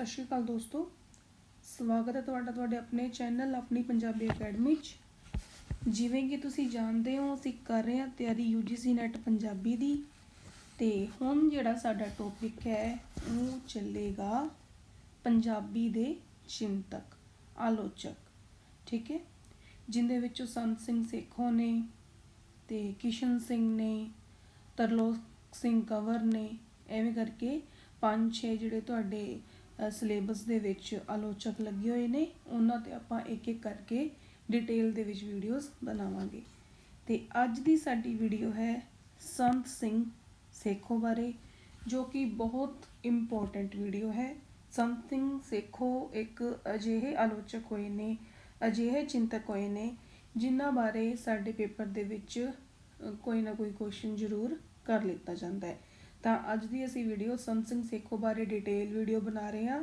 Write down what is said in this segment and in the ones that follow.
ਸਤਿ ਸ਼੍ਰੀ ਅਕਾਲ ਦੋਸਤੋ। ਸਵਾਗਤ ਹੈ ਤੁਹਾਡਾ ਤੁਹਾਡੇ ਆਪਣੇ ਚੈਨਲ ਆਪਣੀ ਪੰਜਾਬੀ ਅਕੈਡਮੀ 'ਚ। ਜਿਵੇਂ ਕਿ ਤੁਸੀਂ ਜਾਣਦੇ ਹੋ, ਅਸੀਂ ਕਰ ਰਹੇ ਹਾਂ ਤਿਆਰੀ UGC ਨੈਟ ਪੰਜਾਬੀ ਦੀ। ਤੇ ਹੁਣ ਜਿਹੜਾ ਸਾਡਾ ਟੌਪਿਕ ਹੈ, ਉਹ ਚੱਲੇਗਾ ਪੰਜਾਬੀ ਦੇ ਚਿੰਤਕ, ਆਲੋਚਕ। ਠੀਕ ਹੈ? ਜਿੰਦੇ ਵਿੱਚੋਂ ਸੰਤ ਸਿੰਘ ਸੇਖੋਂ ਨੇ ਤੇ ਕਿਸ਼ਨ ਸਿੰਘ ਨੇ, ਤਰਲੋਕ ਸਿੰਘ ਕੰਵਰ ਨੇ, ਐਵੇਂ ਕਰਕੇ ਪੰਜ ਛੇ ਜਿਹੜੇ ਤੁਹਾਡੇ ਸਿਲੇਬਸ ਦੇ ਵਿੱਚ ਆਲੋਚਕ ਲੱਗੇ ਹੋਏ ਨੇ। ਉਹਨਾਂ ਤੇ ਆਪਾਂ ਇੱਕ ਇੱਕ ਕਰਕੇ ਡਿਟੇਲ ਦੇ ਵਿੱਚ ਵੀਡੀਓਜ਼ ਬਣਾਵਾਂਗੇ। ਤੇ ਅੱਜ ਦੀ ਸਾਡੀ ਵੀਡੀਓ ਹੈ ਸੰਤ ਸਿੰਘ ਸੇਖੋ ਬਾਰੇ, ਜੋ ਕਿ ਬਹੁਤ ਇੰਪੋਰਟੈਂਟ ਵੀਡੀਓ ਹੈ। ਸੰਤ ਸਿੰਘ ਸੇਖੋ ਇੱਕ ਅਜਿਹੇ ਆਲੋਚਕ ਹੋਏ ਨੇ, ਅਜਿਹੇ ਚਿੰਤਕ ਹੋਏ ਨੇ, ਜਿਨ੍ਹਾਂ ਬਾਰੇ ਸਾਡੇ ਪੇਪਰ ਦੇ ਵਿੱਚ ਕੋਈ ਨਾ ਕੋਈ ਕੁਐਸਚਨ ਜ਼ਰੂਰ ਕਰ ਲਿੱਤਾ ਜਾਂਦਾ ਹੈ। ਤਾਂ ਅੱਜ ਦੀ ਅਸੀਂ ਵੀਡੀਓ ਸੰਤ ਸਿੰਘ ਸੇਖੋ ਬਾਰੇ ਡਿਟੇਲ ਵੀਡੀਓ ਬਣਾ ਰਹੇ ਹਾਂ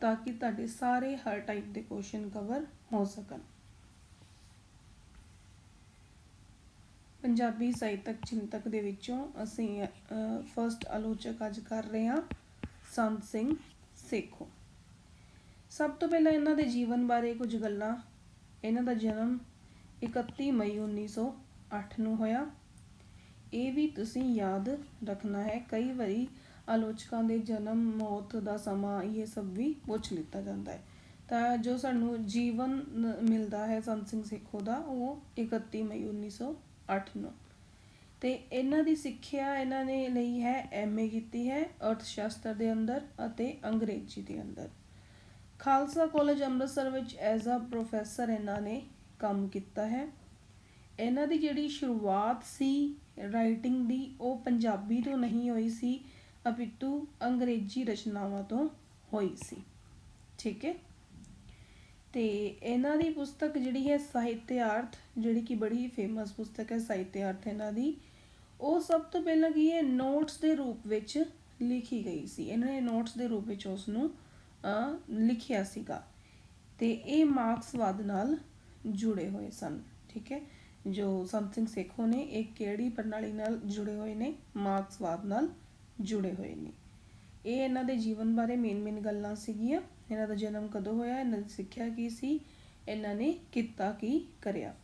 ਤਾਂ ਕਿ ਤੁਹਾਡੇ ਸਾਰੇ ਹਰ ਟਾਈਪ ਦੇ ਕੁਐਸਚਨ ਕਵਰ ਹੋ ਸਕਣ। ਪੰਜਾਬੀ ਸਾਹਿਤਕ ਚਿੰਤਕ ਦੇ ਵਿੱਚੋਂ ਅਸੀਂ ਫਰਸਟ ਆਲੋਚਕ ਅੱਜ ਕਰ ਰਹੇ ਹਾਂ ਸੰਤ ਸਿੰਘ ਸੇਖੋ ਸਭ ਤੋਂ ਪਹਿਲਾਂ ਇਹਨਾਂ ਦੇ ਜੀਵਨ ਬਾਰੇ ਕੁਝ ਗੱਲਾਂ। ਇਹਨਾਂ ਦਾ ਜਨਮ 31 ਮਈ 1908 ਨੂੰ ਹੋਇਆ। ਇਹ ਵੀ ਤੁਸੀਂ ਯਾਦ ਰੱਖਣਾ ਹੈ, ਕਈ ਵਾਰੀ ਆਲੋਚਕਾਂ ਦੇ ਜਨਮ, ਮੌਤ ਦਾ ਸਮਾਂ ਇਹ ਸਭ ਵੀ ਪੁੱਛ ਲਿੱਤਾ ਜਾਂਦਾ ਹੈ। ਤਾਂ ਜੋ ਸਾਨੂੰ ਜੀਵਨ ਮਿਲਦਾ ਹੈ ਸੰਤ ਸਿੰਘ ਸੇਖੋ ਦਾ, ਉਹ 31 ਮਈ 1908 ਨੂੰ। ਤੇ ਇਹਨਾਂ ਦੀ ਸਿੱਖਿਆ ਇਹਨਾਂ ਨੇ ਲਈ ਹੈ ਐਮਏ ਕੀਤੀ ਹੈ ਅਰਥ ਸ਼ਾਸਤਰ ਦੇ ਅੰਦਰ ਅਤੇ ਅੰਗਰੇਜ਼ੀ ਦੇ ਅੰਦਰ। ਖਾਲਸਾ ਕਾਲਜ ਅੰਮ੍ਰਿਤਸਰ ਵਿੱਚ ਐਜ਼ ਅ ਪ੍ਰੋਫੈਸਰ ਇਹਨਾਂ ਨੇ ਕੰਮ ਕੀਤਾ ਹੈ। ਇਹਨਾਂ ਦੀ ਜਿਹੜੀ ਸ਼ੁਰੂਆਤ ਸੀ ਰਾਈਟਿੰਗ ਦੀ ਉਹ ਪੰਜਾਬੀ ਤੋਂ ਨਹੀਂ ਹੋਈ ਸੀ, ਅਪਿਤੂ ਅੰਗਰੇਜ਼ੀ ਰਚਨਾਵਾਂ ਤੋਂ ਹੋਈ ਸੀ। ਠੀਕ ਹੈ? ਤੇ ਇਹਨਾਂ ਦੀ ਪੁਸਤਕ ਜਿਹੜੀ ਹੈ ਸਾਹਿਤਿਆਰਥ, ਜਿਹੜੀ ਕਿ ਬੜੀ ਫੇਮਸ ਪੁਸਤਕ ਹੈ ਸਾਹਿਤਿਆਰਥ ਇਹਨਾਂ ਦੀ, ਉਹ ਸਭ ਤੋਂ ਪਹਿਲਾਂ ਕੀ ਹੈ ਨੋਟਸ ਦੇ ਰੂਪ ਵਿੱਚ ਲਿਖੀ ਗਈ ਸੀ। ਇਹਨਾਂ ਨੇ ਨੋਟਸ ਦੇ ਰੂਪ ਵਿੱਚ ਉਸ ਨੂੰ ਲਿਖਿਆ ਸੀਗਾ। ਤੇ ਇਹ ਮਾਰਕਸਵਾਦ ਨਾਲ ਜੁੜੇ ਹੋਏ ਸਨ। ਠੀਕ ਹੈ? ਜੋ ਸਮਥਿੰਗ ਸਿੰਘ ਸੇਖੋ ਨੇ ਇਹ ਕਿਹੜੀ ਪ੍ਰਣਾਲੀ ਨਾਲ ਜੁੜੇ ਹੋਏ ਨੇ? ਮਾਰਕਸਵਾਦ ਨਾਲ ਜੁੜੇ ਹੋਏ ਨੇ। ਇਹ ਇਹਨਾਂ ਦੇ ਜੀਵਨ ਬਾਰੇ ਮੇਨ ਮੇਨ ਗੱਲਾਂ ਸੀਗੀਆਂ। ਇਹਨਾਂ ਦਾ ਜਨਮ ਕਦੋਂ ਹੋਇਆ? ਇਹਨਾਂ ਦੀ ਸਿੱਖਿਆ ਕੀ ਸੀ? ਇਹਨਾਂ ਨੇ ਕੀਤਾ ਕੀ ਕਰਿਆ?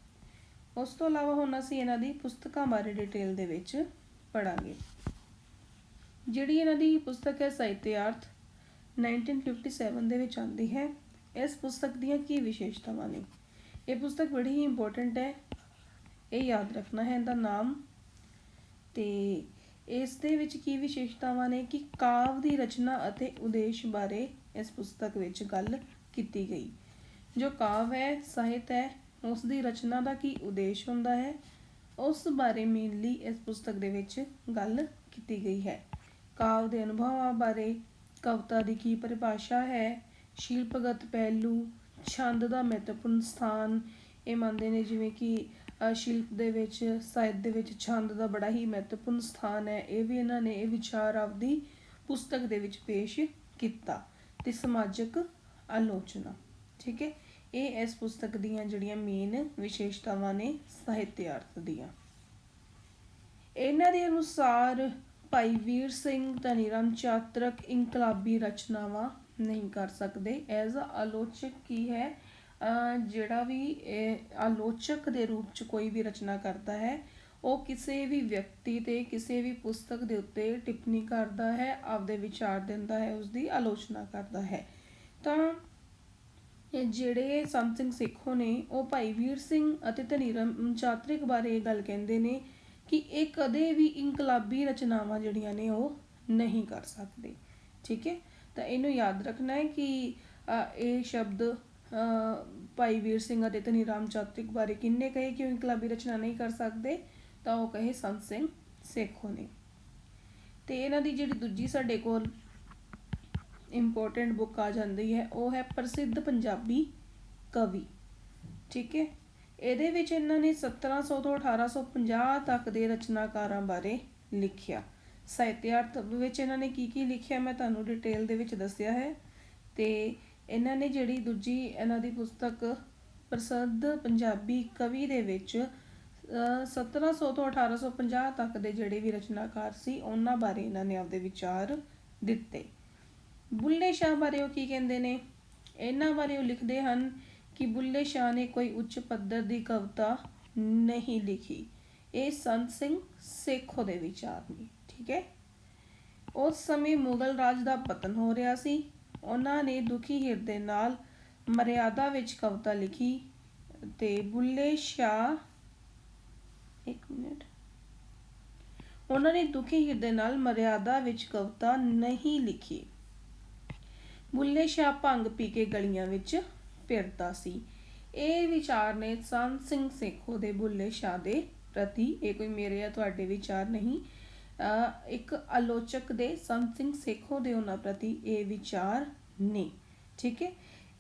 ਉਸ ਤੋਂ ਇਲਾਵਾ ਹੁਣ ਅਸੀਂ ਇਹਨਾਂ ਦੀ ਪੁਸਤਕਾਂ ਬਾਰੇ ਡਿਟੇਲ ਦੇ ਵਿੱਚ ਪੜਾਂਗੇ ਜਿਹੜੀ ਇਹਨਾਂ ਦੀ ਪੁਸਤਕ ਹੈ ਸਾਹਿਤਿਆਰਥ 1957 ਦੇ ਵਿੱਚ ਆਉਂਦੀ ਹੈ। ਇਸ ਪੁਸਤਕ ਦੀਆਂ ਕੀ ਵਿਸ਼ੇਸ਼ਤਾਵਾਂ ਨੇ? ਇਹ ਪੁਸਤਕ ਬੜੀ ਹੀ ਇੰਪੋਰਟੈਂਟ ਹੈ। ਇਹ ਯਾਦ ਰੱਖਣਾ ਹੈ ਇਹਦਾ ਨਾਮ। ਤੇ ਇਸ ਦੇ ਵਿੱਚ ਕੀ ਵਿਸ਼ੇਸ਼ਤਾਵਾਂ ਨੇ ਕਿ ਕਾਵ ਦੀ ਰਚਨਾ ਅਤੇ ਉਦੇਸ਼ ਬਾਰੇ ਇਸ ਪੁਸਤਕ ਵਿੱਚ ਗੱਲ ਕੀਤੀ ਗਈ। ਜੋ ਕਾਵ ਹੈ, ਸਾਹਿਤ ਹੈ, ਉਸ ਦੀ ਰਚਨਾ ਦਾ ਕੀ ਉਦੇਸ਼ ਹੁੰਦਾ ਹੈ, ਉਸ ਬਾਰੇ ਮੇਨਲੀ ਇਸ ਪੁਸਤਕ ਦੇ ਵਿੱਚ ਗੱਲ ਕੀਤੀ ਗਈ ਹੈ। ਕਾਵ ਦੇ ਅਨੁਭਵਾਂ ਬਾਰੇ, ਕਵਿਤਾ ਦੀ ਕੀ ਪਰਿਭਾਸ਼ਾ ਹੈ, ਸ਼ਿਲਪਗਤ ਪਹਿਲੂ, ਛੰਦ ਦਾ ਮਹੱਤਵਪੂਰਨ ਸਥਾਨ, ਇਹ ਮੰਨਦੇ ਨੇ ਜਿਵੇਂ ਕਿ ਸ਼ਿਲਪ ਦੇ ਵਿੱਚ, ਸਾਹਿਤ ਦੇ ਵਿੱਚ ਛੰਦ ਦਾ ਬੜਾ ਹੀ ਮਹੱਤਵਪੂਰਨ ਸਥਾਨ ਹੈ। ਇਹ ਵੀ ਇਹਨਾਂ ਨੇ ਇਹ ਵਿਚਾਰ ਆਪਦੀ ਪੁਸਤਕ ਦੇ ਵਿੱਚ ਪੇਸ਼ ਕੀਤਾ ਤੇ ਸਮਾਜਿਕ ਆਲੋਚਨਾ। ਠੀਕ ਹੈ? ਇਹ ਇਸ ਪੁਸਤਕ ਦੀਆਂ ਜਿਹੜੀਆਂ ਮੇਨ ਵਿਸ਼ੇਸ਼ਤਾਵਾਂ ਨੇ, ਸਾਹਿਤਿਆਰਥ ਦੀਆਂ। ਇਹਨਾਂ ਦੇ ਅਨੁਸਾਰ ਭਾਈ ਵੀਰ ਸਿੰਘ ਧਨੀਰਾਮ ਚਾਤਰਕ ਇਨਕਲਾਬੀ ਰਚਨਾਵਾਂ ਨਹੀਂ ਕਰ ਸਕਦੇ। ਐਜ਼ ਅ ਆਲੋਚਕ ਕੀ ਹੈ? ਜਿਹੜਾ ਵੀ ਇਹ ਆਲੋਚਕ ਦੇ ਰੂਪ ਚ ਕੋਈ ਵੀ ਰਚਨਾ ਕਰਦਾ ਹੈ, ਉਹ ਕਿਸੇ ਵੀ ਵਿਅਕਤੀ ਤੇ ਕਿਸੇ ਵੀ ਪੁਸਤਕ ਦੇ ਉੱਤੇ ਟਿੱਪਣੀ ਕਰਦਾ ਹੈ, ਆਪਦੇ ਵਿਚਾਰ ਦਿੰਦਾ ਹੈ ਉਸ ਦੀ ਆਲੋਚਨਾ ਕਰਦਾ ਹੈ। ਤਾਂ ਜਿਹੜੇ ਸੰਤ ਸਿੰਘ ਸੇਖੋ ਨੇ, ਉਹ ਭਾਈ ਵੀਰ ਸਿੰਘ ਅਤੇ ਧਨੀਰਾਮ ਚਾਤ੍ਰਿਕ ਬਾਰੇ ਇਹ ਗੱਲ ਕਹਿੰਦੇ ਨੇ ਕਿ ਇਹ ਕਦੇ ਵੀ ਇਨਕਲਾਬੀ ਰਚਨਾਵਾਂ ਜਿਹੜੀਆਂ ਨੇ, ਉਹ ਨਹੀਂ ਕਰ ਸਕਦੇ। ਠੀਕ ਹੈ? ਤਾਂ ਇਹਨੂੰ ਯਾਦ ਰੱਖਣਾ ਹੈ ਕਿ ਇਹ ਸ਼ਬਦ ਭਾਈ ਵੀਰ ਸਿੰਘ ਅਤੇ ਧਨੀਰਾਮ ਚਾਤਰਿਕ ਬਾਰੇ ਕਿੰਨੇ ਕਹੇ ਕਿ ਉਹ ਇਨਕਲਾਬੀ ਰਚਨਾ ਨਹੀਂ ਕਰ ਸਕਦੇ, ਤਾਂ ਉਹ ਕਹੇ ਸੰਤ ਸਿੰਘ ਸੇਖੋ ਨੇ। ਤੇ ਇਹਨਾਂ ਦੀ ਜਿਹੜੀ ਦੂਜੀ ਸਾਡੇ ਕੋਲ ਇੰਪੋਰਟੈਂਟ ਬੁੱਕ ਆ ਜਾਂਦੀ ਹੈ, ਉਹ ਹੈ ਪ੍ਰਸਿੱਧ ਪੰਜਾਬੀ ਕਵੀ। ਠੀਕ ਹੈ? ਇਹਦੇ ਵਿੱਚ ਇਹਨਾਂ ਨੇ 1700 ਤੋਂ 1850 ਤੱਕ ਦੇ ਰਚਨਾਕਾਰਾਂ ਬਾਰੇ ਲਿਖਿਆ। ਸਾਹਿਤਿਆਰਥ ਵਿੱਚ ਇਹਨਾਂ ਨੇ ਕੀ ਕੀ ਲਿਖਿਆ, ਮੈਂ ਤੁਹਾਨੂੰ ਡਿਟੇਲ ਦੇ ਵਿੱਚ ਦੱਸਿਆ ਹੈ। ਤੇ ਇਹਨਾਂ ਨੇ ਜਿਹੜੀ ਦੂਜੀ ਇਹਨਾਂ ਦੀ ਪੁਸਤਕ ਪ੍ਰਸਿੱਧ ਪੰਜਾਬੀ ਕਵੀ ਦੇ ਵਿੱਚ ਅਹ, 1700 ਤੋਂ 1850 ਤੱਕ ਦੇ ਜਿਹੜੇ ਵੀ ਰਚਨਾਕਾਰ ਸੀ ਉਹਨਾਂ ਬਾਰੇ ਇਹਨਾਂ ਨੇ ਆਪਦੇ ਵਿਚਾਰ ਦਿੱਤੇ। ਬੁੱਲੇ ਸ਼ਾਹ ਬਾਰੇ ਉਹ ਕੀ ਕਹਿੰਦੇ ਨੇ? ਇਹਨਾਂ ਬਾਰੇ ਉਹ ਲਿਖਦੇ ਹਨ ਕਿ ਬੁੱਲੇ ਸ਼ਾਹ ਨੇ ਕੋਈ ਉੱਚ ਪੱਧਰ ਦੀ ਕਵਿਤਾ ਨਹੀਂ ਲਿਖੀ। ਇਹ ਸੰਤ ਸਿੰਘ ਸੇਖੋ ਦੇ ਵਿਚਾਰ ਨੇ ਠੀਕ ਹੈ? ਉਸ ਸਮੇਂ ਮੁਗਲ ਰਾਜ ਦਾ ਪਤਨ ਹੋ ਰਿਹਾ ਸੀ। ਉਹਨਾਂ ਨੇ ਦੁਖੀ ਹਿਰਦੇ ਨਾਲ ਮਰਿਆਦਾ ਵਿੱਚ ਕਵਿਤਾ ਲਿਖੀ ਤੇ ਬੁੱਲੇ ਸ਼ਾਹ, ਇੱਕ ਮਿੰਟ। ਉਹਨਾਂ ਨੇ ਦੁਖੀ ਹਿਰਦੇ ਨਾਲ ਮਰਿਆਦਾ ਵਿੱਚ ਕਵਿਤਾ ਨਹੀਂ ਲਿਖੀ। ਬੁੱਲੇ ਸ਼ਾਹ ਭੰਗ ਪੀ ਕੇ ਗਲੀਆਂ ਵਿੱਚ ਫਿਰਦਾ ਸੀ। ਇਹ ਵਿਚਾਰ ਨੇ ਸੰਤ ਸਿੰਘ ਸੇਖੋ ਦੇ ਬੁੱਲੇ ਸ਼ਾਹ ਦੇ ਪ੍ਰਤੀ, ਇਹ ਕੋਈ ਮੇਰੇ ਜਾਂ ਤੁਹਾਡੇ ਵਿਚਾਰ ਨਹੀਂ ਇੱਕ ਆਲੋਚਕ ਦੇ ਸੰਤ ਸਿੰਘ ਸੇਖੋ ਦੇ ਉਹਨਾਂ ਪ੍ਰਤੀ ਇਹ ਵਿਚਾਰ ਨੇ, ਠੀਕ ਹੈ?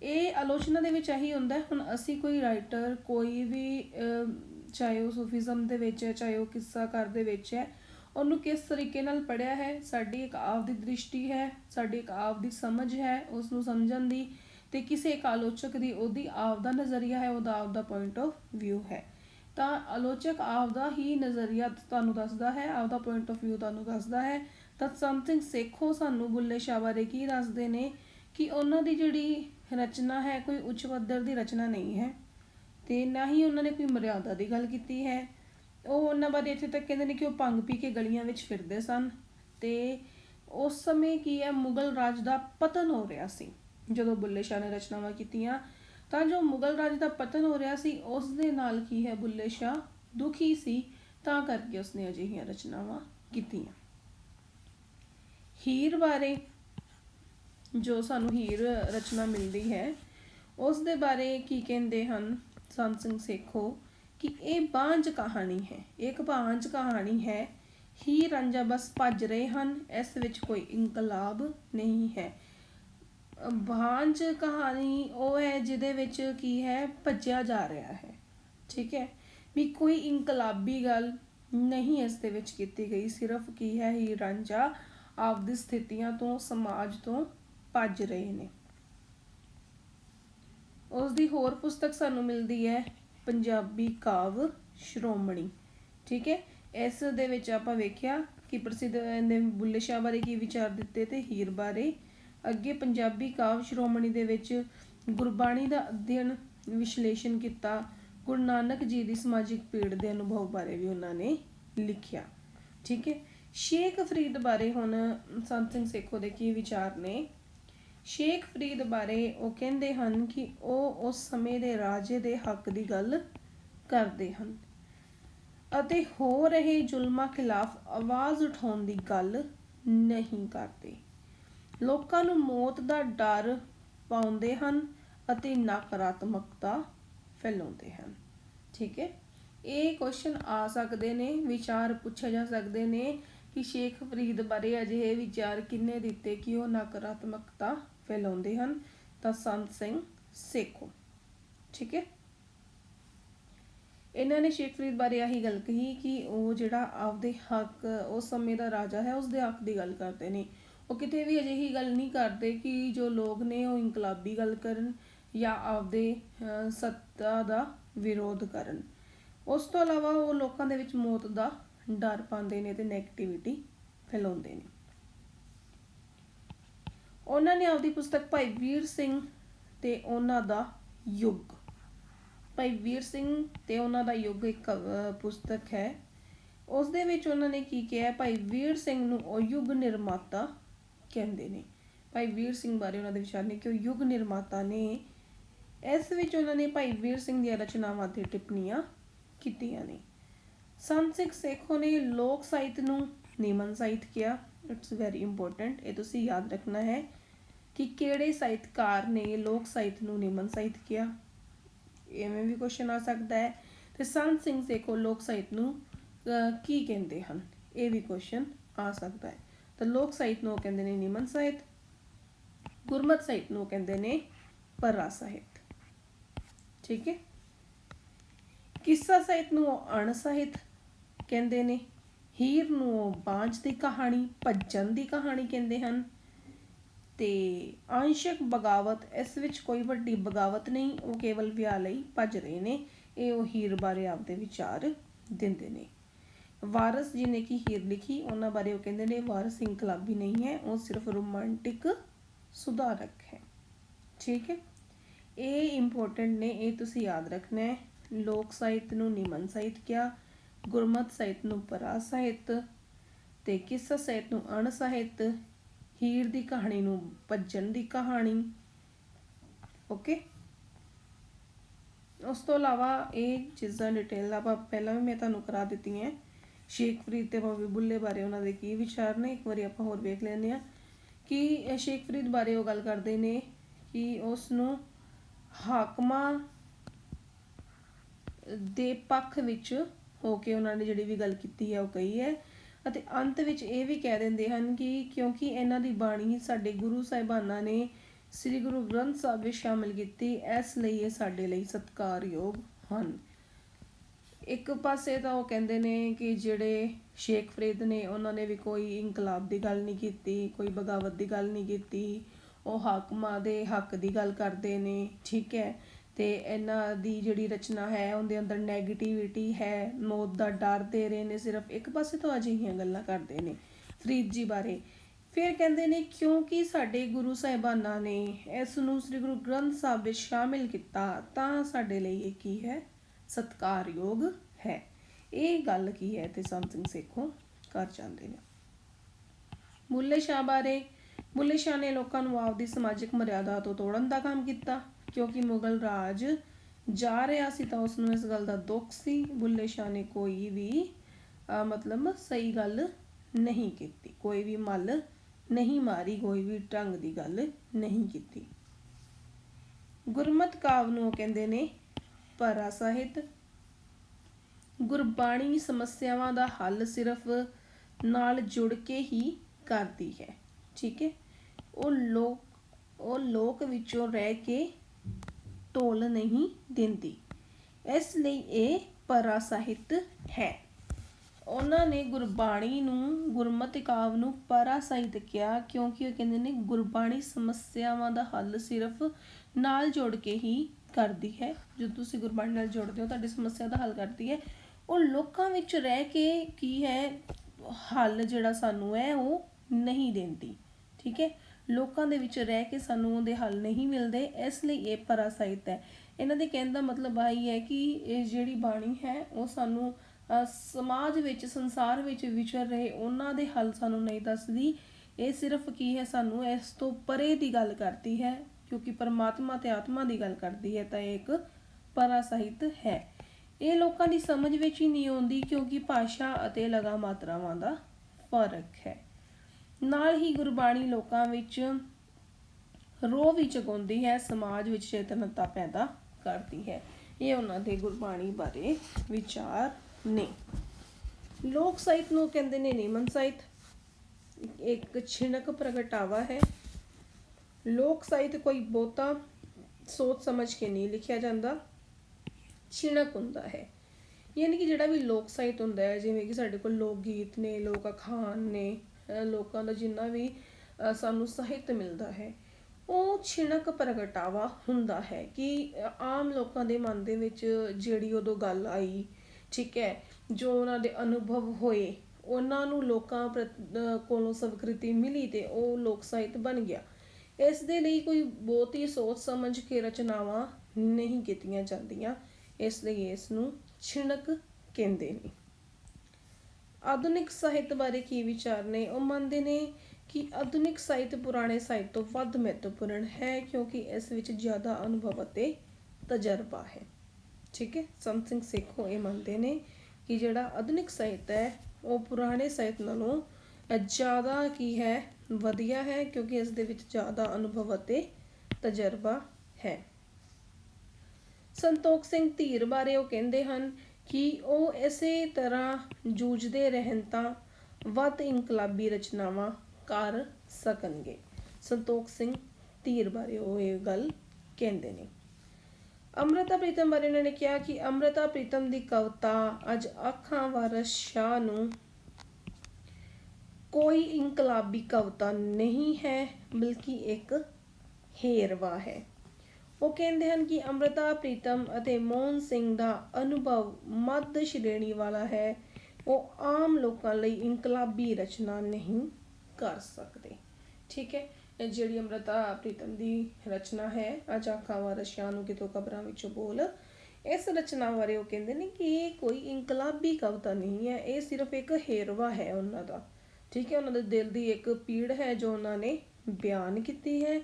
ਇਹ ਆਲੋਚਨਾ ਦੇ ਵਿੱਚ ਇਹੀ ਹੁੰਦਾ ਹੁਣ ਅਸੀਂ ਕੋਈ ਰਾਈਟਰ ਕੋਈ ਵੀ ਚਾਹੇ ਉਹ ਸੂਫੀਜ਼ਮ ਦੇ ਵਿੱਚ ਹੈ, ਚਾਹੇ ਉਹ ਕਿੱਸਾਕਾਰ ਦੇ ਵਿੱਚ ਹੈ, ਉਹਨੂੰ ਕਿਸ ਤਰੀਕੇ ਨਾਲ ਪੜਿਆ ਹੈ, ਸਾਡੀ ਇੱਕ ਆਪ ਦ੍ਰਿਸ਼ਟੀ ਹੈ, ਸਾਡੀ ਇੱਕ ਆਪ ਸਮਝ ਹੈ ਉਸ ਨੂੰ ਸਮਝਣ ਦੀ ਤੇ ਕਿਸੇ ਇੱਕ ਆਲੋਚਕ ਦੀ ਉਹਦੀ ਆਪਦਾ ਨਜ਼ਰੀਆ ਹੈ, ਉਹਦਾ ਆਪਦਾ ਪੁਆਇੰਟ ਆਫ View ਹੈ। ਤਾਂ ਆਲੋਚਕ ਆਪਦਾ ਹੀ ਨਜ਼ਰੀਆ ਤੁਹਾਨੂੰ ਦੱਸਦਾ ਹੈ, ਆਪਦਾ ਪੁਆਇੰਟ ਆਫ View ਤੁਹਾਨੂੰ ਦੱਸਦਾ ਹੈ। ਤਾਂ ਸਮਥਿੰਗ ਸੇਖੋ ਸਾਨੂੰ ਬੁੱਲੇ ਸ਼ਾਹ ਬਾਰੇ ਕੀ ਦੱਸਦੇ ਨੇ ਕਿ ਉਹਨਾਂ ਦੀ ਜਿਹੜੀ ਰਚਨਾ ਹੈ, ਕੋਈ ਉੱਚ ਪੱਧਰ ਦੀ ਰਚਨਾ ਨਹੀਂ ਹੈ। ਤੇ ਨਾ ਹੀ ਉਹਨਾਂ ਨੇ ਕੋਈ ਮਰਿਆਦਾ ਦੀ ਗੱਲ ਕੀਤੀ ਹੈ। ਉਹ ਉਹਨਾਂ ਬਾਰੇ ਇੱਥੇ ਤੱਕ ਕਹਿੰਦੇ ਨੇ ਕਿ ਉਹ ਭੰਗ ਪੀ ਕੇ ਗਲੀਆਂ ਵਿੱਚ ਫਿਰਦੇ ਸਨ। ਤੇ ਉਸ ਸਮੇਂ ਕੀ ਹੈ, ਮੁਗਲ ਰਾਜ ਦਾ ਪਤਨ ਹੋ ਰਿਹਾ ਸੀ। ਜਦੋਂ ਬੁੱਲੇ ਸ਼ਾਹ ਨੇ ਰਚਨਾਵਾਂ ਕੀਤੀਆਂ ਤਾਂ ਜੋ ਮੁਗਲ ਰਾਜ ਦਾ ਪਤਨ ਹੋ ਰਿਹਾ ਸੀ ਉਸ ਦੇ ਨਾਲ ਕੀ ਹੈ ਬੁੱਲੇ ਸ਼ਾਹ? ਦੁਖੀ ਸੀ, ਤਾਂ ਕਰਕੇ ਉਸਨੇ ਅਜਿਹੀਆਂ ਰਚਨਾਵਾਂ ਕੀਤੀਆਂ। ਹੀਰ ਬਾਰੇ ਜੋ ਸਾਨੂੰ ਹੀਰ ਰਚਨਾ ਮਿਲਦੀ ਹੈ ਉਸ ਦੇ ਬਾਰੇ ਕੀ ਕਹਿੰਦੇ ਹਨ ਸੰਤ ਸਿੰਘ ਸੇਖੋ? ਕਿ ਇਹ ਬਾਂਝ ਕਹਾਣੀ ਹੈ। ਇੱਕ ਬਾਂਝ ਕਹਾਣੀ ਹੈ, ਹੀਰ ਰਾਂਝਾ ਬਸ ਭੱਜ ਰਹੇ ਹਨ, ਇਸ ਵਿੱਚ ਕੋਈ ਇਨਕਲਾਬ ਨਹੀਂ ਹੈ। ਬਾਂਝ ਕਹਾਣੀ ਉਹ ਹੈ ਜਿਹਦੇ ਵਿੱਚ ਕੀ ਹੈ, ਭੱਜਿਆ ਜਾ ਰਿਹਾ ਹੈ। ਠੀਕ ਹੈ? ਵੀ ਕੋਈ ਇਨਕਲਾਬੀ ਗੱਲ ਨਹੀਂ ਇਸ ਦੇ ਵਿੱਚ ਕੀਤੀ ਗਈ, ਸਿਰਫ ਕੀ ਹੈ ਹੀਰ ਰਾਂਝਾ ਆਪਦੀ ਸਥਿਤੀਆਂ ਤੋਂ, ਸਮਾਜ ਤੋਂ ਭੱਜ ਰਹੇ ਨੇ। ਉਸ ਦੀ ਹੋਰ ਪੁਸਤਕ ਸਾਨੂੰ ਮਿਲਦੀ ਹੈ, ਪੰਜਾਬੀ ਕਾਵ ਸ਼੍ਰੋਮਣੀ। ਠੀਕ ਹੈ? ਇਸ ਦੇ ਵਿੱਚ ਆਪਾਂ ਵੇਖਿਆ ਕਿ ਪ੍ਰਸਿੱਧ ਬੁੱਲੇ ਸ਼ਾਹ ਬਾਰੇ ਕੀ ਵਿਚਾਰ ਦਿੱਤੇ ਤੇ ਹੀਰ ਬਾਰੇ ਅੱਗੇ ਪੰਜਾਬੀ ਕਾਵਿ ਸ਼੍ਰੋਮਣੀ ਦੇ ਵਿੱਚ ਗੁਰਬਾਣੀ ਦਾ ਅਧਿਐਨ ਵਿਸ਼ਲੇਸ਼ਣ ਕੀਤਾ, ਗੁਰੂ ਨਾਨਕ ਜੀ ਦੀ ਸਮਾਜਿਕ ਪੀੜ ਦੇ ਅਨੁਭਵ ਬਾਰੇ ਵੀ ਉਹਨਾਂ ਨੇ ਲਿਖਿਆ। ਠੀਕ ਹੈ? ਸ਼ੇਖ ਫਰੀਦ ਬਾਰੇ ਹੁਣ ਸੰਤ ਸਿੰਘ ਸੇਖੋ ਦੇ ਕੀ ਵਿਚਾਰ ਨੇ? ਸ਼ੇਖ ਫਰੀਦ ਬਾਰੇ ਉਹ ਕਹਿੰਦੇ ਹਨ ਕਿ ਉਹ ਉਸ ਸਮੇਂ ਦੇ ਰਾਜੇ ਦੇ ਹੱਕ ਦੀ ਗੱਲ ਕਰਦੇ ਹਨ ਅਤੇ ਹੋ ਰਹੇ ਜ਼ੁਲਮਾਂ ਖਿਲਾਫ ਆਵਾਜ਼ ਉਠਾਉਣ ਦੀ ਗੱਲ ਨਹੀਂ ਕਰਦੇ। ਲੋਕਾਂ ਨੂੰ ਮੌਤ ਦਾ ਡਰ ਪਾਉਂਦੇ ਹਨ ਅਤੇ ਨਕਾਰਾਤਮਕਤਾ ਫੈਲਾਉਂਦੇ ਹਨ। ਠੀਕ ਹੈ? ਇਹ ਕੁਐਸਚਨ ਆ ਸਕਦੇ ਨੇ, ਵਿਚਾਰ ਪੁੱਛੇ ਜਾ ਸਕਦੇ ਨੇ ਕਿ ਸ਼ੇਖ ਫਰੀਦ ਬਾਰੇ ਅਜਿਹੇ ਵਿਚਾਰ ਕਿੰਨੇ ਦਿੱਤੇ ਕਿ ਉਹ ਨਕਾਰਾਤਮਕਤਾ ਫੈਲਾਉਂਦੇ ਹਨ? ਤਾਂ ਸੰਤ ਸਿੰਘ ਸੇਖੋ। ਠੀਕ ਹੈ? ਇਹਨਾਂ ਨੇ ਸ਼ੇਖ ਫਰੀਦ ਬਾਰੇ ਆਹੀ ਗੱਲ ਕਹੀ ਕਿ ਉਹ ਜਿਹੜਾ ਆਪਦੇ ਹੱਕ, ਉਸ ਸਮੇਂ ਦਾ ਰਾਜਾ ਹੈ ਉਸ ਦੇ ਹੱਕ ਦੀ ਗੱਲ ਕਰਦੇ ਨੇ। ਉਹ ਕਿਤੇ ਵੀ ਅਜਿਹੀ ਗੱਲ ਨਹੀਂ ਕਰਦੇ ਕਿ ਜੋ ਲੋਕ ਨੇ ਉਹ ਇਨਕਲਾਬੀ ਗੱਲ ਕਰਨ ਜਾਂ ਆਪਦੇ ਸੱਤਾ ਦਾ ਵਿਰੋਧ ਕਰਨ। ਉਸ ਤੋਂ ਇਲਾਵਾ ਉਹ ਲੋਕਾਂ ਦੇ ਵਿੱਚ ਮੌਤ ਦਾ ਡਰ ਪਾਉਂਦੇ ਨੇ ਤੇ 네ਗੇਟਿਵਿਟੀ ਫੈਲਾਉਂਦੇ ਨੇ। ਉਹਨਾਂ ਨੇ ਆਪਦੀ ਪੁਸਤਕ ਭਾਈ ਵੀਰ ਸਿੰਘ ਤੇ ਉਹਨਾਂ ਦਾ ਯੁੱਗ। ਭਾਈ ਵੀਰ ਸਿੰਘ ਤੇ ਉਹਨਾਂ ਦਾ ਯੁੱਗ ਇੱਕ ਪੁਸਤਕ ਹੈ। ਉਸ ਦੇ ਵਿੱਚ ਉਹਨਾਂ ਨੇ ਕੀ ਕਿਹਾ, ਭਾਈ ਵੀਰ ਸਿੰਘ ਨੂੰ ਉਹ ਯੁੱਗ ਨਿਰਮਾਤਾ ਕਹਿੰਦੇ ਨੇ। ਭਾਈ ਵੀਰ ਸਿੰਘ ਬਾਰੇ ਉਹਨਾਂ ਦੇ ਵਿਚਾਰ ਨੇ ਕਿ ਉਹ ਯੁੱਗ ਨਿਰਮਾਤਾ ਨੇ, ਇਸ ਵਿੱਚ ਉਹਨਾਂ ਨੇ ਭਾਈ ਵੀਰ ਸਿੰਘ ਦੀਆਂ ਰਚਨਾਵਾਂ ਤੇ ਟਿੱਪਣੀਆਂ ਕੀਤੀਆਂ ਨੇ। ਸੰਤ ਸਿੰਘ ਸੇਖੋ ਨੇ ਲੋਕ ਸਾਹਿਤ ਨੂੰ ਨਿਮਨ ਸਾਹਿਤ ਕਿਹਾ। ਇਟਸ ਵੈਰੀ ਇੰਪੋਰਟੈਂਟ ਇਹ ਤੁਸੀਂ ਯਾਦ ਰੱਖਣਾ ਹੈ ਕਿ ਕਿਹੜੇ ਸਾਹਿਤਕਾਰ ਨੇ ਲੋਕ ਸਾਹਿਤ ਨੂੰ ਨਿਮਨ ਸਾਹਿਤ ਕਿਹਾ। ਐਵੇਂ ਵੀ ਕੁਐਸਚਨ ਆ ਸਕਦਾ ਹੈ। ਤੇ ਸੰਤ ਸਿੰਘ ਸੇਖੋ ਲੋਕ ਸਾਹਿਤ ਨੂੰ ਕੀ ਕਹਿੰਦੇ ਹਨ? ਇਹ ਵੀ ਕੁਐਸਚਨ ਆ ਸਕਦਾ ਹੈ। ਤਾਂ ਲੋਕ ਸਾਹਿਤ ਨੂੰ ਉਹ ਕਹਿੰਦੇ ਨੇ ਨਿਮਨ ਸਾਹਿਤ, ਗੁਰਮਤ ਸਾਹਿਤ ਨੂੰ ਕਹਿੰਦੇ ਨੇ ਪਰਾ ਸਾਹਿਤ। ਠੀਕ ਹੈ? ਕਿੱਸਾ ਸਾਹਿਤ ਨੂੰ ਅਣ ਸਾਹਿਤ ਕਹਿੰਦੇ ਨੇ, ਹੀਰ ਨੂੰ ਉਹ ਬਾਂਝ ਦੀ ਕਹਾਣੀ, ਭੱਜਣ ਦੀ ਕਹਾਣੀ ਕਹਿੰਦੇ ਹਨ। ਤੇ ਅੰਸ਼ਕ ਬਗਾਵਤ, ਇਸ ਵਿੱਚ ਕੋਈ ਵੱਡੀ ਬਗਾਵਤ ਨਹੀਂ, ਉਹ ਕੇਵਲ ਵਿਆਹ ਲਈ ਭੱਜ ਰਹੇ ਨੇ, ਇਹ ਉਹ ਹੀਰ ਬਾਰੇ ਆਪਦੇ ਵਿਚਾਰ ਦਿੰਦੇ ਨੇ। ਵਾਰਸ ਜੀ ਨੇ ਕੀ ਹੀਰ ਲਿਖੀ, ਉਹਨਾਂ ਬਾਰੇ ਉਹ ਕਹਿੰਦੇ ਨੇ, ਵਾਰਸ ਇਨਕਲਾਬੀ ਨਹੀਂ ਹੈ, ਉਹ ਸਿਰਫ ਰੋਮਾਂਟਿਕ ਸੁਧਾਰਕ ਹੈ। ਠੀਕ ਹੈ? ਇਹ ਇੰਪੋਰਟੈਂਟ ਨੇ, ਇਹ ਤੁਸੀਂ ਯਾਦ ਰੱਖਣਾ ਹੈ। ਲੋਕ ਸਾਹਿਤ ਨੂੰ ਨਿਮਨ ਸਾਹਿਤ ਕਿਹਾ, ਗੁਰਮਤ ਸਾਹਿਤ ਨੂੰ ਪਰਾ ਸਾਹਿਤ ਤੇ ਕਿੱਸਾ ਸਾਹਿਤ ਨੂੰ ਅਣ ਸਾਹਿਤ, ਹੀਰ ਦੀ ਕਹਾਣੀ ਨੂੰ ਭੱਜਣ ਦੀ ਕਹਾਣੀ। ਓਕੇ ਉਸ ਤੋਂ ਇਲਾਵਾ ਇਹ ਚੀਜ਼ਾਂ ਡਿਟੇਲ ਆਪਾਂ ਪਹਿਲਾਂ ਵੀ ਮੈਂ ਤੁਹਾਨੂੰ ਕਰਾ ਦਿੱਤੀਆਂ ਸ਼ੇਖ ਫਰੀਦ ਤੇ ਬਾਬੇ ਬੁੱਲੇ ਬਾਰੇ ਉਹਨਾਂ ਦੇ ਕੀ ਵਿਚਾਰ ਨੇ, ਇੱਕ ਵਾਰੀ ਆਪਾਂ ਹੋਰ ਵੇਖ ਲੈਂਦੇ ਆ ਕਿ ਇਹ ਸ਼ੇਖ ਫਰੀਦ ਬਾਰੇ ਉਹ ਗੱਲ ਕਰਦੇ ਨੇ ਕਿ ਉਸ ਨੂੰ ਹਾਕਮਾਂ ਦੇ ਪੱਖ ਵਿੱਚ ਹੋ ਕੇ ਉਹਨਾਂ ਨੇ ਜਿਹੜੀ ਵੀ ਗੱਲ ਕੀਤੀ ਹੈ ਉਹ ਕਹੀ ਹੈ ਅਤੇ ਅੰਤ ਵਿੱਚ ਇਹ ਵੀ ਕਹਿ ਦਿੰਦੇ ਹਨ ਕਿ ਕਿਉਂਕਿ ਇਹਨਾਂ ਦੀ ਬਾਣੀ ਸਾਡੇ ਗੁਰੂ ਸਾਹਿਬਾਨਾਂ ਨੇ ਸ੍ਰੀ ਗੁਰੂ ਗ੍ਰੰਥ ਸਾਹਿਬ ਵਿੱਚ ਸ਼ਾਮਿਲ ਕੀਤੀ, ਇਸ ਲਈ ਇਹ ਸਾਡੇ ਲਈ ਸਤਿਕਾਰਯੋਗ ਹਨ। ਇੱਕ ਪਾਸੇ ਤਾਂ ਉਹ ਕਹਿੰਦੇ ਨੇ ਕਿ ਜਿਹੜੇ ਸ਼ੇਖ ਫਰੀਦ ਨੇ, ਉਹਨਾਂ ਨੇ ਵੀ ਕੋਈ ਇਨਕਲਾਬ ਦੀ ਗੱਲ ਨਹੀਂ ਕੀਤੀ, ਕੋਈ ਬਗਾਵਤ ਦੀ ਗੱਲ ਨਹੀਂ ਕੀਤੀ। ਉਹ ਹਾਕਮਾਂ ਦੇ ਹੱਕ ਦੀ ਗੱਲ ਕਰਦੇ ਨੇ, ਠੀਕ ਹੈ। ਤੇ ਇਹਨਾਂ ਦੀ ਜਿਹੜੀ ਰਚਨਾ ਹੈ, ਉਹਦੇ ਅੰਦਰ 네ਗੇਟਿਵਿਟੀ ਹੈ, ਮੌਤ ਦਾ ਡਰ ਦੇ ਰਹੇ ਨੇ ਸਿਰਫ ਇੱਕ ਪਾਸੇ ਤੋਂ ਅਜਿਹੀਆਂ ਗੱਲਾਂ ਕਰਦੇ ਨੇ ਫਰੀਦ ਜੀ ਬਾਰੇ। ਫਿਰ ਕਹਿੰਦੇ ਨੇ, ਕਿਉਂਕਿ ਸਾਡੇ ਗੁਰੂ ਸਾਹਿਬਾਨਾਂ ਨੇ ਇਸ ਨੂੰ ਸ੍ਰੀ ਗੁਰੂ ਗ੍ਰੰਥ ਸਾਹਿਬ ਵਿੱਚ ਸ਼ਾਮਿਲ ਕੀਤਾ, ਤਾਂ ਸਾਡੇ ਲਈ ਇਹ ਕੀ ਹੈ? ਸਤਕਾਰਯੋਗ ਹੈ। ਇਹ ਗੱਲ ਕੀ ਹੈ ਤੇ ਸੰਤ ਸਿੰਘ ਸੇਖੋਂ ਕਰ ਜਾਂਦੇ ਨੇ। ਬੁੱਲੇ ਸ਼ਾਹ ਬਾਰੇ ਬੁੱਲੇ ਸ਼ਾਹ ਨੇ ਲੋਕਾਂ ਨੂੰ ਆਪਦੀ ਸਮਾਜਿਕ ਮਰਿਆਦਾ ਤੋਂ ਤੋੜਨ ਦਾ ਕੰਮ ਕੀਤਾ। ਕਿਉਂਕਿ ਮੁਗਲ ਰਾਜ ਜਾ ਰਿਹਾ ਸੀ ਤਾਂ ਉਸ ਨੂੰ ਇਸ ਗੱਲ ਦਾ ਦੁੱਖ ਸੀ। ਬੁੱਲੇ ਸ਼ਾਹ ਨੇ ਕੋਈ ਵੀ ਮਤਲਬ ਸਹੀ ਗੱਲ ਨਹੀਂ ਕੀਤੀ। ਕੋਈ ਵੀ ਮੱਲ ਨਹੀਂ ਮਾਰੀ, ਕੋਈ ਵੀ ਢੰਗ ਦੀ ਗੱਲ ਨਹੀਂ ਕੀਤੀ। ਗੁਰਮਤ ਕਾਵ ਨੂੰ ਉਹ ਕਹਿੰਦੇ ਨੇ ਪਰਾ ਸਾਹਿਤ। ਗੁਰਬਾਣੀ ਸਮੱਸਿਆਵਾਂ ਦਾ ਹੱਲ ਸਿਰਫ ਨਾਲ ਜੁੜ ਕੇ ਹੀ ਕਰਦੀ ਹੈ। ਠੀਕ ਹੈ? ਉਹ ਲੋਕ ਉਹ ਲੋਕ ਵਿੱਚੋਂ ਰਹਿ ਕੇ ਢੋਲ ਨਹੀਂ ਦਿੰਦੀ। ਇਸ ਲਈ ਇਹ ਪਰਾ ਸਾਹਿਤ ਹੈ। ਉਹਨਾਂ ਨੇ ਗੁਰਬਾਣੀ ਨੂੰ, ਗੁਰਮਤਿ ਕਾਵ ਨੂੰ ਪਰਾ ਸਾਹਿਤ ਕਿਹਾ ਕਿਉਂਕਿ ਉਹ ਕਹਿੰਦੇ ਨੇ ਗੁਰਬਾਣੀ ਸਮੱਸਿਆਵਾਂ ਦਾ ਹੱਲ ਸਿਰਫ ਨਾਲ ਜੋੜ ਕੇ ਹੀ ਕਰਦੀ ਹੈ ਜਦੋਂ ਤੁਸੀਂ ਗੁਰਬਾਣੀ ਨਾਲ ਜੁੜਦੇ ਹੋ, ਤੁਹਾਡੀ ਸਮੱਸਿਆ ਦਾ ਹੱਲ ਕਰਦੀ ਹੈ। ਉਹ ਲੋਕਾਂ ਵਿੱਚ ਰਹਿ ਕੇ ਕੀ ਹੈ, ਹੱਲ ਜਿਹੜਾ ਸਾਨੂੰ ਹੈ, ਉਹ ਨਹੀਂ ਦਿੰਦੀ, ਠੀਕ ਹੈ? ਲੋਕਾਂ ਦੇ ਵਿੱਚ ਰਹਿ ਕੇ ਸਾਨੂੰ ਉਹਦੇ ਹੱਲ ਨਹੀਂ ਮਿਲਦੇ, ਇਸ ਲਈ ਇਹ ਪਰਾ ਸਾਹਿਤ ਹੈ। ਇਹਨਾਂ ਦੇ ਕਹਿਣ ਦਾ ਮਤਲਬ ਆਹੀ ਹੈ ਕਿ ਇਹ ਜਿਹੜੀ ਬਾਣੀ ਹੈ, ਉਹ ਸਾਨੂੰ ਸਮਾਜ ਵਿੱਚ, ਸੰਸਾਰ ਵਿੱਚ ਵਿਚਰ ਰਹੇ ਉਹਨਾਂ ਦੇ ਹੱਲ ਸਾਨੂੰ ਨਹੀਂ ਦੱਸਦੀ। ਇਹ ਸਿਰਫ ਕੀ ਹੈ, ਸਾਨੂੰ ਇਸ ਤੋਂ ਪਰੇ ਦੀ ਗੱਲ ਕਰਦੀ ਹੈ ਕਿਉਂਕਿ ਪਰਮਾਤਮਾ ਤੇ ਆਤਮਾ ਦੀ ਗੱਲ ਕਰਦੀ ਹੈ, ਤਾਂ ਇਹ ਇੱਕ ਪਰਾ ਸਾਹਿਤ ਹੈ। ਇਹ ਲੋਕਾਂ ਦੀ ਸਮਝ ਵਿੱਚ ਹੀ ਨਹੀਂ ਆਉਂਦੀ ਕਿਉਂਕਿ ਭਾਸ਼ਾ ਅਤੇ ਲਗਾ ਮਾਤਰਾਵਾਂ ਦਾ ਫ਼ਰਕ ਹੈ। ਨਾਲ ਹੀ ਗੁਰਬਾਣੀ ਲੋਕਾਂ ਵਿੱਚ ਰੋਹ ਵੀ ਜਗਾਉਂਦੀ ਹੈ, ਸਮਾਜ ਵਿੱਚ ਚੇਤਨਤਾ ਪੈਦਾ ਕਰਦੀ ਹੈ। ਇਹ ਉਹਨਾਂ ਦੇ ਗੁਰਬਾਣੀ ਬਾਰੇ ਵਿਚਾਰ ਨੇ। ਲੋਕ ਸਾਹਿਤ ਨੂੰ ਕਹਿੰਦੇ ਨੇ ਨਿਮਨ ਸਾਹਿਤ। ਇੱਕ ਛਿਣਕ ਪ੍ਰਗਟਾਵਾ ਹੈ। ਲੋਕ ਸਾਹਿਤ ਕੋਈ ਬਹੁਤਾ ਸੋਚ ਸਮਝ ਕੇ ਨਹੀਂ ਲਿਖਿਆ ਜਾਂਦਾ। ਛਿਣਕ ਹੁੰਦਾ ਹੈ। ਯਾਨੀ ਕਿ ਜਿਹੜਾ ਵੀ ਲੋਕ ਸਾਹਿਤ ਹੁੰਦਾ ਹੈ, ਜਿਵੇਂ ਕਿ ਸਾਡੇ ਕੋਲ ਲੋਕ ਗੀਤ ਨੇ, ਲੋਕ ਅਖਾਣ ਨੇ ਲੋਕਾਂ ਦਾ ਜਿੰਨਾ ਵੀ ਸਾਨੂੰ ਸਾਹਿਤ ਮਿਲਦਾ ਹੈ, ਉਹ ਛਿਣਕ ਪ੍ਰਗਟਾਵਾ ਹੁੰਦਾ ਹੈ ਕਿ ਆਮ ਲੋਕਾਂ ਦੇ ਮਨ ਦੇ ਵਿੱਚ ਜਿਹੜੀ ਉਦੋਂ ਗੱਲ ਆਈ, ਠੀਕ ਹੈ, ਜੋ ਉਹਨਾਂ ਦੇ ਅਨੁਭਵ ਹੋਏ, ਉਹਨਾਂ ਨੂੰ ਲੋਕਾਂ ਪ੍ਰਤ- ਕੋਲੋਂ ਸਵੀਕ੍ਰਿਤੀ ਮਿਲੀ ਤੇ ਉਹ ਲੋਕ ਸਾਹਿਤ ਬਣ ਗਿਆ। ਇਸ ਦੇ ਲਈ ਕੋਈ ਬਹੁਤ ਹੀ ਸੋਚ ਸਮਝ ਕੇ ਰਚਨਾਵਾਂ ਨਹੀਂ ਕੀਤੀਆਂ ਜਾਂਦੀਆਂ। ਇਸ ਲਈ ਇਸ ਨੂੰ ਛਿਣਕ ਕਹਿੰਦੇ ਨੇ। ਆਧੁਨਿਕ ਸਾਹਿਤ ਬਾਰੇ ਕੀ ਵਿਚਾਰ ਨੇ? ਉਹ ਮੰਨਦੇ ਨੇ ਕਿ ਆਧੁਨਿਕ ਸਾਹਿਤ ਪੁਰਾਣੇ ਸਾਹਿਤ ਤੋਂ ਵੱਧ ਮਹੱਤਵਪੂਰਨ ਹੈ ਕਿਉਂਕਿ ਇਸ ਵਿੱਚ ਜ਼ਿਆਦਾ ਅਨੁਭਵ ਅਤੇ ਤਜਰਬਾ ਹੈ। ਠੀਕ ਹੈ? ਸੰਤ ਸਿੰਘ ਸੇਖੋਂ ਇਹ ਮੰਨਦੇ ਨੇ ਕਿ ਜਿਹੜਾ ਆਧੁਨਿਕ ਸਾਹਿਤ ਹੈ, ਉਹ ਪੁਰਾਣੇ ਸਾਹਿਤ ਨਾਲੋਂ ਜ਼ਿਆਦਾ ਕੀ ਹੈ? ਵਧੀਆ ਹੈ ਕਿਉਂਕਿ ਇਸ ਦੇ ਵਿੱਚ ਜ਼ਿਆਦਾ ਅਨੁਭਵ ਅਤੇ ਤਜਰਬਾ ਹੈ। ਸੰਤੋਖ ਸਿੰਘ ਧੀਰ ਬਾਰੇ ਉਹ ਕਹਿੰਦੇ ਹਨ ਕਿ ਉਹ ਇਸੇ ਤਰ੍ਹਾਂ ਜੂਝਦੇ ਰਹਿਣ ਤਾਂ ਵੱਧ ਇਨਕਲਾਬੀ ਰਚਨਾਵਾਂ ਕਰ ਸਕਣਗੇ। ਸੰਤੋਖ ਸਿੰਘ ਧੀਰ ਬਾਰੇ ਉਹ ਇਹ ਗੱਲ ਕਹਿੰਦੇ ਨੇ। ਅੰਮ੍ਰਿਤਾ ਪ੍ਰੀਤਮ ਬਾਰੇ ਉਹਨਾਂ ਨੇ ਕਿਹਾ ਕਿ ਅੰਮ੍ਰਿਤਾ ਪ੍ਰੀਤਮ ਦੀ ਕਵਿਤਾ ਅੱਜ ਅੱਖਾਂ ਵਾਰਸ ਸ਼ਾਹ ਨੂੰ ਕੋਈ ਇਨਕਲਾਬੀ ਕਵਿਤਾ ਨਹੀਂ ਹੈ, ਬਲਕਿ ਇੱਕ ਹੇਰਵਾ ਹੈ। ਉਹ ਕਹਿੰਦੇ ਹਨ ਕਿ ਅੰਮ੍ਰਿਤਾ, ਪ੍ਰੀਤਮ ਅਤੇ ਮੋਹਨ ਸਿੰਘ ਦਾ ਅਨੁਭਵ ਮੱਧ ਸ਼੍ਰੇਣੀ ਵਾਲਾ ਹੈ। ਉਹ ਆਮ ਲੋਕਾਂ ਲਈ ਇਨਕਲਾਬੀ ਰਚਨਾ ਨਹੀਂ ਕਰ ਸਕਦੇ। ਠੀਕ ਹੈ ਜਿਹੜੀ ਅੰਮ੍ਰਿਤਾ, ਪ੍ਰੀਤਮ ਦੀ ਰਚਨਾ ਹੈ ਅਜਾਖਾ ਵਾਰਸ਼ਾਂ ਨੂੰ ਕਿਤੋਂ ਕਬਰਾਂ ਵਿੱਚੋਂ ਬੋਲ। ਇਸ ਰਚਨਾ ਬਾਰੇ ਉਹ ਕਹਿੰਦੇ ਨੇ ਕਿ ਇਹ ਕੋਈ ਇਨਕਲਾਬੀ ਕਵਿਤਾ ਨਹੀਂ ਹੈ, ਇਹ ਸਿਰਫ ਇੱਕ ਹੇਰਵਾ ਹੈ ਉਹਨਾਂ ਦਾ। ਠੀਕ ਹੈ, ਉਹਨਾਂ ਦੇ ਦਿਲ ਦੀ ਇੱਕ ਪੀੜ ਹੈ ਜੋ ਉਹਨਾਂ ਨੇ ਬਿਆਨ ਕੀਤੀ ਹੈ।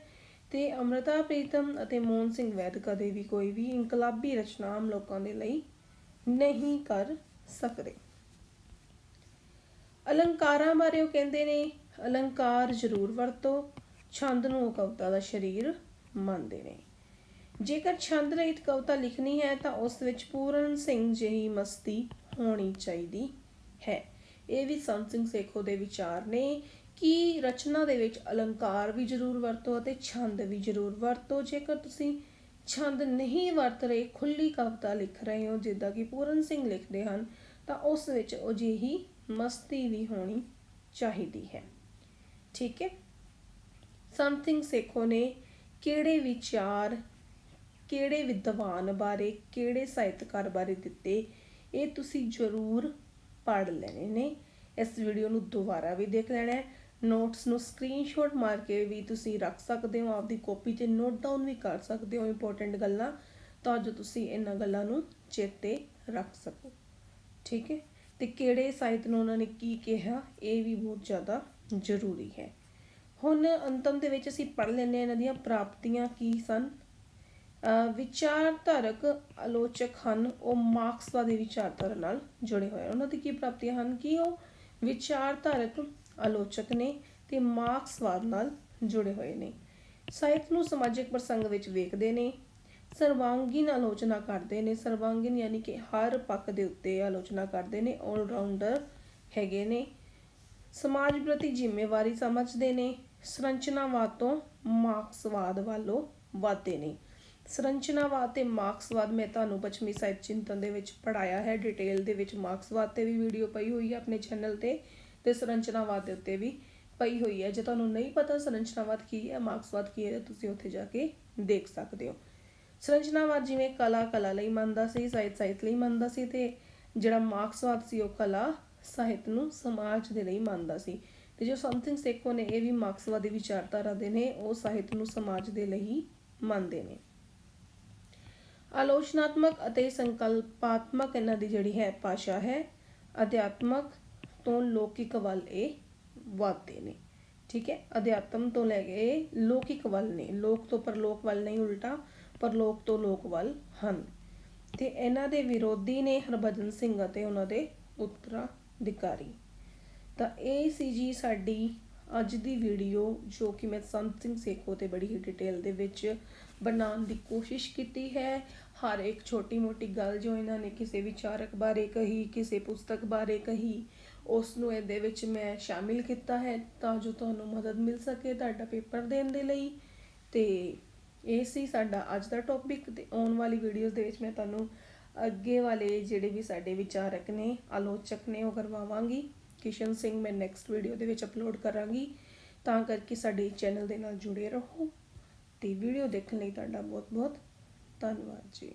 ਤੇ ਅੰਮ੍ਰਿਤਾ ਪ੍ਰੀਤਮ ਅਤੇ ਮੋਹਨ ਸਿੰਘ ਵੈਦ ਕਦੇ ਵੀ ਕੋਈ ਵੀ ਇਨਕਲਾਬੀ ਰਚਨਾ ਆਮ ਲੋਕਾਂ ਦੇ ਲਈ ਨਹੀਂ ਕਰ ਸਕਦੇ। ਅਲੰਕਾਰਾਂ ਬਾਰੇ ਉਹ ਕਹਿੰਦੇ ਨੇ, ਅਲੰਕਾਰ ਜ਼ਰੂਰ ਵਰਤੋ, ਛੰਦ ਨੂੰ ਉਹ ਕਵਿਤਾ ਦਾ ਸ਼ਰੀਰ ਮੰਨਦੇ ਨੇ। ਜੇਕਰ ਛੰਦ ਰਹਿਤ ਕਵਿਤਾ ਲਿਖਣੀ ਹੈ ਤਾਂ ਉਸ ਵਿੱਚ ਪੂਰਨ ਸਿੰਘ ਜਿਹੀ ਮਸਤੀ ਹੋਣੀ ਚਾਹੀਦੀ ਹੈ। ਇਹ ਵੀ ਸੰਤ ਸਿੰਘ ਸੇਖੋ ਦੇ ਵਿਚਾਰ ਨੇ ਕਿ ਰਚਨਾ ਦੇ ਵਿੱਚ ਅਲੰਕਾਰ ਵੀ ਜ਼ਰੂਰ ਵਰਤੋ ਅਤੇ ਛੰਦ ਵੀ ਜ਼ਰੂਰ ਵਰਤੋ। ਜੇਕਰ ਤੁਸੀਂ ਛੰਦ ਨਹੀਂ ਵਰਤ ਰਹੇ ਖੁੱਲੀ ਕਵਿਤਾ ਲਿਖ ਰਹੇ ਹੋ, ਜਿੱਦਾਂ ਕਿ ਪੂਰਨ ਸਿੰਘ ਲਿਖਦੇ ਹਨ, ਤਾਂ ਉਸ ਵਿੱਚ ਉਹ ਜਿਹੀ ਮਸਤੀ ਵੀ ਹੋਣੀ ਚਾਹੀਦੀ ਹੈ। ਠੀਕ ਹੈ? ਸਮਥਿੰਗ ਸੇਖੋ ਨੇ ਕਿਹੜੇ ਵਿਚਾਰ, ਕਿਹੜੇ ਵਿਦਵਾਨ ਬਾਰੇ, ਕਿਹੜੇ ਸਾਹਿਤਕਾਰ ਬਾਰੇ ਦਿੱਤੇ, ਇਹ ਤੁਸੀਂ ਜ਼ਰੂਰ ਪੜ੍ਹ ਲੈਣੇ ਨੇ। ਇਸ ਵੀਡੀਓ ਨੂੰ ਦੁਬਾਰਾ ਵੀ ਦੇਖ ਲੈਣਾ ਹੈ। ਨੋਟਸ ਨੂੰ ਸਕਰੀਨਸ਼ਾਟ ਮਾਰ ਕੇ ਵੀ ਤੁਸੀਂ ਰੱਖ ਸਕਦੇ ਹੋ। ਆਪਦੀ ਕਾਪੀ 'ਚ ਨੋਟ ਡਾਊਨ ਵੀ ਕਰ ਸਕਦੇ ਹੋ ਇੰਪੋਰਟੈਂਟ ਗੱਲਾਂ। ਤਾਂ ਜੋ ਤੁਸੀਂ ਇਹਨਾਂ ਗੱਲਾਂ ਨੂੰ ਚੇਤੇ ਰੱਖ ਸਕੋ। ਠੀਕ ਹੈ? ਤੇ ਕਿਹੜੇ ਸਾਹਿਤ ਨੂੰ ਉਹਨਾਂ ਨੇ ਕੀ ਕਿਹਾ, ਇਹ ਵੀ ਬਹੁਤ ਜ਼ਿਆਦਾ ਜ਼ਰੂਰੀ ਹੈ। ਹੁਣ ਅੰਤਮ ਦੇ ਵਿੱਚ ਅਸੀਂ ਪੜ੍ਹ ਲੈਂਦੇ ਹਾਂ ਇਹਨਾਂ ਦੀਆਂ ਪ੍ਰਾਪਤੀਆਂ ਕੀ ਸਨ। ਵਿਚਾਰਧਾਰਕ ਆਲੋਚਕ ਹਨ, ਉਹ ਮਾਰਕਸਵਾਦੀ ਵਿਚਾਰਧਾਰਾ ਨਾਲ ਜੁੜੇ ਹੋਏ ਹਨ। ਉਹਨਾਂ ਦੀ ਕੀ ਪ੍ਰਾਪਤੀਆਂ ਹਨ? ਕਿ ਉਹ ਵਿਚਾਰਧਾਰਕ ਆਲੋਚਕ ਨੇ ਤੇ ਮਾਰਕਸਵਾਦ ਨਾਲ ਜੁੜੇ ਹੋਏ ਨੇ? ਸਾਹਿਤ ਨੂੰ ਸਮਾਜਿਕ ਪ੍ਰਸੰਗ ਵਿੱਚ ਵੇਖਦੇ ਨੇ ਸਰਵਾਂਗੀਨ ਆਲੋਚਨਾ ਕਰਦੇ ਨੇ। ਸਰਵਾਂਗੀਨ ਯਾਨੀ ਕਿ ਹਰ ਪੱਖ ਦੇ ਉੱਤੇ ਆਲੋਚਨਾ ਕਰਦੇ ਨੇ 올 ਰਾਊਂਡਰ ਹੈਗੇ ਨੇ। ਸਮਾਜ ਪ੍ਰਤੀ ਜ਼ਿੰਮੇਵਾਰੀ ਸਮਝਦੇ ਨੇ, ਸੰਰਚਨਾਵਾਦ ਤੋਂ ਮਾਰਕਸਵਾਦ ਵੱਲੋਂ ਵਧਦੇ ਨੇ। ਸੰਰਚਨਾਵਾਦ ਤੇ ਮਾਰਕਸਵਾਦ, ਮੈਂ ਤੁਹਾਨੂੰ ਪੱਛਮੀ ਸਾਹਿਤ ਚਿੰਤਨ ਦੇ ਵਿੱਚ ਪੜਾਇਆ ਹੈ। ਡਿਟੇਲ ਦੇ ਵਿੱਚ ਮਾਰਕਸਵਾਦ ਤੇ ਵੀ ਵੀਡੀਓ ਪਈ ਹੋਈ ਹੈ ਆਪਣੇ ਚੈਨਲ ਤੇ ਤੇ ਸੰਰਚਨਾਵਾਦ ਦੇ ਉੱਤੇ ਵੀ ਪਈ ਹੋਈ ਹੈ। ਜੇ ਤੁਹਾਨੂੰ ਨਹੀਂ ਪਤਾ ਸੰਰਚਨਾਵਾਦ ਕੀ ਹੈ, ਮਾਰਕਸਵਾਦ ਕੀ ਹੈ ਤੁਸੀਂ ਉੱਥੇ ਜਾ ਕੇ ਦੇਖ ਸਕਦੇ ਹੋ। ਸੰਰਚਨਾਵਾਦ ਜਿਵੇਂ ਕਲਾ ਕਲਾ ਲਈ ਮੰਨਦਾ ਸੀ, ਸਾਹਿਤ ਸਾਹਿਤ ਲਈ ਮੰਨਦਾ ਸੀ ਤੇ ਜਿਹੜਾ ਮਾਰਕਸਵਾਦ ਸੀ ਉਹ ਕਲਾ, ਸਾਹਿਤ ਨੂੰ ਸਮਾਜ ਦੇ ਲਈ ਮੰਨਦਾ ਸੀ। ਤੇ ਜੋ ਸਮਥਿੰਗ ਸੇਖੋ ਨੇ ਇਹ ਵੀ ਮਾਰਕਸਵਾਦੀ ਵਿਚਾਰਧਾਰਾ ਦੇ ਨੇ, ਉਹ ਸਾਹਿਤ ਨੂੰ ਸਮਾਜ ਦੇ ਲਈ ਮੰਨਦੇ ਨੇ। ਆਲੋਚਨਾਤਮਕ ਅਤੇ ਸੰਕਲਪਾਤਮਕ ਇਹਨਾਂ ਦੀ ਜਿਹੜੀ ਹੈ ਭਾਸ਼ਾ ਹੈ, ਅਧਿਆਤਮਕ ਤੋਂ ਲੌਕਿਕ ਵੱਲ ਇਹ ਵੱਧਦੇ ਨੇ। ਠੀਕ ਹੈ? ਅਧਿਆਤਮ ਤੋਂ ਲੈ ਕੇ ਇਹ ਲੌਕਿਕ ਵੱਲ ਨੇ। ਲੋਕ ਤੋਂ ਪਰਲੋਕ ਵੱਲ ਨਹੀਂ, ਉਲਟਾ ਪਰਲੋਕ ਤੋਂ ਲੋਕ ਵੱਲ ਹਨ। ਤੇ ਇਹਨਾਂ ਦੇ ਵਿਰੋਧੀ ਨੇ ਹਰਭਜਨ ਸਿੰਘ ਅਤੇ ਉਹਨਾਂ ਦੇ ਉੱਤਰਾਧਿਕਾਰੀ। ਤਾਂ ਇਹ ਸੀ ਜੀ ਸਾਡੀ ਅੱਜ ਦੀ ਵੀਡੀਓ ਜੋ ਕਿ ਮੈਂ ਸੰਤ ਸਿੰਘ ਸੇਖੋ ਤੇ ਬੜੀ ਹੀ ਡਿਟੇਲ ਦੇ ਵਿੱਚ ਬਣਾਉਣ ਦੀ ਕੋਸ਼ਿਸ਼ ਕੀਤੀ ਹੈ, ਹਰ ਇੱਕ ਛੋਟੀ ਮੋਟੀ ਗੱਲ ਜੋ ਇਹਨਾਂ ਨੇ ਕਿਸੇ ਵਿਚਾਰਕ ਬਾਰੇ ਕਹੀ, ਕਿਸੇ ਪੁਸਤਕ ਬਾਰੇ ਕਹੀ ਉਸ ਨੂੰ ਇਹਦੇ ਵਿੱਚ ਮੈਂ ਸ਼ਾਮਿਲ ਕੀਤਾ ਹੈ ਤਾਂ ਜੋ ਤੁਹਾਨੂੰ ਮਦਦ ਮਿਲ ਸਕੇ ਤੁਹਾਡਾ ਪੇਪਰ ਦੇਣ ਦੇ ਲਈ। ਤੇ ਇਹ ਸੀ ਸਾਡਾ ਅੱਜ ਦਾ ਟੌਪਿਕ ਤੇ ਆਉਣ ਵਾਲੀ ਵੀਡੀਓਜ਼ ਦੇ ਵਿੱਚ ਮੈਂ ਤੁਹਾਨੂੰ ਅੱਗੇ ਵਾਲੇ ਜਿਹੜੇ ਵੀ ਸਾਡੇ ਵਿਚਾਰਕ ਨੇ, ਆਲੋਚਕ ਨੇ, ਉਹ ਕਰਵਾਵਾਂਗੀ। ਕਿਸ਼ਨ ਸਿੰਘ ਮੈਂ ਨੈਕਸਟ ਵੀਡੀਓ ਦੇ ਵਿੱਚ ਅਪਲੋਡ ਕਰਾਂਗੀ। ਤਾਂ ਕਰਕੇ ਸਾਡੇ ਚੈਨਲ ਦੇ ਨਾਲ ਜੁੜੇ ਰਹੋ ਤੇ ਵੀਡੀਓ ਦੇਖਣ ਲਈ ਤੁਹਾਡਾ ਬਹੁਤ ਬਹੁਤ ਧੰਨਵਾਦ ਜੀ।